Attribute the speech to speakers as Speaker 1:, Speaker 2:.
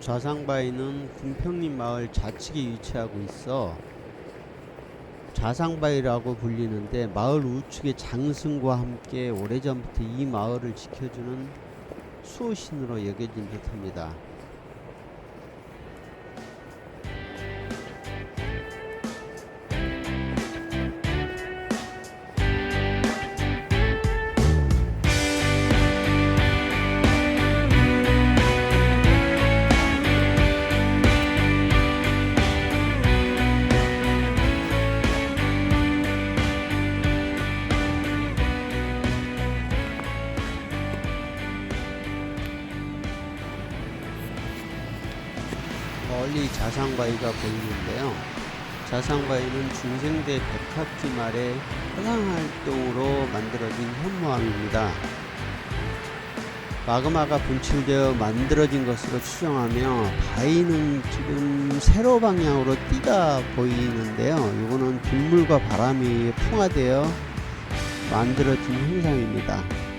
Speaker 1: 좌상바위는 궁평림 마을 좌측에 위치하고 있어 좌상바위라고 불리는데 마을 우측의 장승과 함께 오래전부터 이 마을을 지켜주는 수호신으로 여겨진 듯합니다. 멀리 자상바위가 보이는데요. 자상바위는 중생대 백합기 말의 화상활동으로 만들어진 현무암입니다. 마그마가 분출되어 만들어진 것으로 추정하며 바위는 지금 세로 방향으로 띠가 보이는데요. 이거는 빗물과 바람이 풍화되어 만들어진 현상입니다.